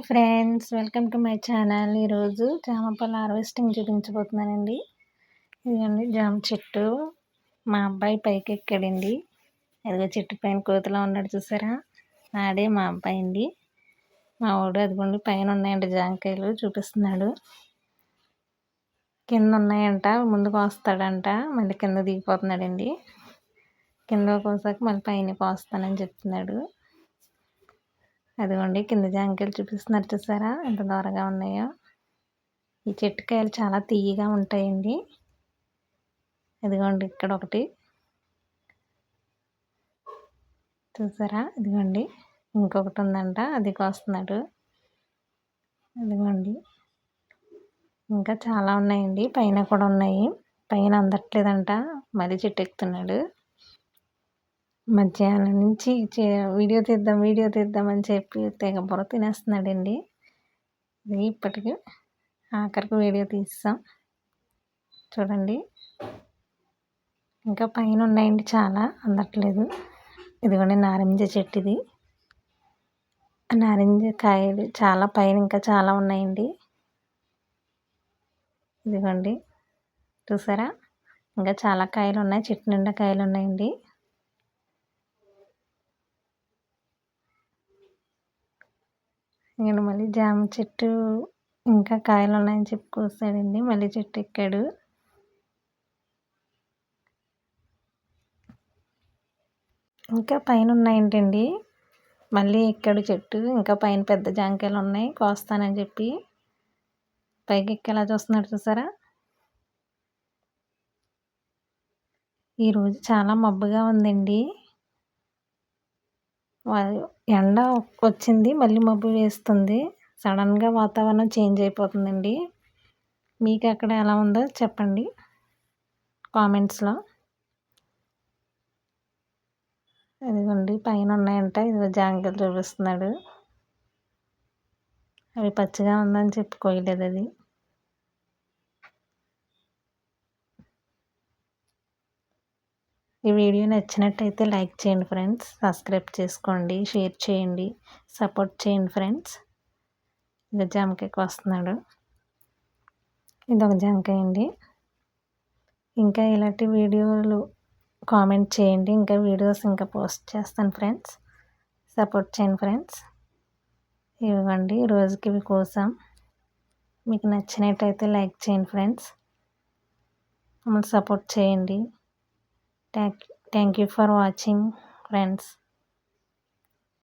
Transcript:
Hi friends welcome to my channel. ఈరోజు జామ పళ్ళ హార్వెస్టింగ్ చూపించబోతున్నానండి. ఇదండి జామ చెట్టు మా అబ్బాయి పైకి ఎక్కాడండి అదిగో చెట్టు పైన కోతలో ఉన్నాడు చూసారా? ఆడే మా అబ్బాయి అండి మా వాడు అదిగోండి పైన ఉన్నాయండి జామకాయలు చూపిస్తున్నాడు. కింద ఉన్నాయంట ముందుకు వస్తాడంట మళ్ళీ కింద దిగిపోతున్నాడండి. కింద కోసాక మళ్ళీ పైన కోస్తానని చెప్తున్నాడు. అదిగోండి కింద జాంకాయలు చూపిస్తున్నారు చూసారా? ఎంత దూరంగా ఉన్నాయో. ఈ చెట్టుకాయలు చాలా తీయగా ఉంటాయండి. ఇదిగోండి ఇక్కడ ఒకటి. చూసారా? ఇదిగోండి ఇంకొకటి ఉందంట అది కోస్తున్నాడు. ఇదిగోండి ఇంకా చాలా ఉన్నాయండి పైన కూడా ఉన్నాయి. పైన అందట్లేదంట మళ్ళీ చెట్టు ఎక్కుతున్నాడు. మధ్యాహ్నం నుంచి వీడియో తీద్దాం వీడియో తీద్దాం అని చెప్పి తెగ బుర్ర తినేస్తున్నాడండి. ఇప్పటికి ఆఖరికి వీడియో తీస్తాం. చూడండి. ఇంకా పైన ఉన్నాయండి చాలా అందట్లేదు. ఇదిగోండి నారింజ చెట్టు ఇది నారింజ కాయలు చాలా పైన ఇంకా చాలా ఉన్నాయండి. ఇదిగోండి. చూసారా? ఇంకా చాలా కాయలు ఉన్నాయి చెట్టు నిండా కాయలు ఉన్నాయండి. నేను మళ్ళీ జామ చెట్టు ఇంకా కాయలు ఉన్నాయని చెప్పి కోసాడండి మళ్ళీ చెట్టు ఎక్కాడు. ఇంకా పైన ఉన్నాయంటండి మళ్ళీ ఎక్కాడు చెట్టు. ఇంకా పైన పెద్ద జాంకాయలు ఉన్నాయి కోస్తానని చెప్పి పైకి ఎక్కేలా చూస్తున్నాడు చూసారా? ఈరోజు చాలా మబ్బుగా ఉందండి. ఎండ వచ్చింది మళ్ళీ మబ్బు వేస్తుంది. సడన్గా వాతావరణం చేంజ్ అయిపోతుందండి. మీకు అక్కడ ఎలా ఉందో చెప్పండి కామెంట్స్లో ఇదిగోండి పైన ఉన్నాయంట. ఇదిగో జాంగలు చూపిస్తున్నాడు. అవి పచ్చిగా ఉందని చెప్పుకోయలేదు అది. ఈ వీడియో నచ్చినట్టయితే లైక్ చేయండి ఫ్రెండ్స్ సబ్స్క్రైబ్ చేసుకోండి షేర్ చేయండి సపోర్ట్ చేయండి ఫ్రెండ్స్. ఇది జామకాయకి వస్తున్నాడు. ఇది ఒక జామకాయ అండి. ఇంకా ఇలాంటి వీడియోలు కామెంట్ చేయండి ఇంకా వీడియోస్ ఇంకా పోస్ట్ చేస్తాను ఫ్రెండ్స్. సపోర్ట్ చేయండి ఫ్రెండ్స్. ఇవ్వండి రోజుకి ఇవి కోసం. మీకు నచ్చినట్టయితే లైక్ చేయండి ఫ్రెండ్స్. మమ్మల్ని సపోర్ట్ చేయండి. Thank, thank you for watching friends.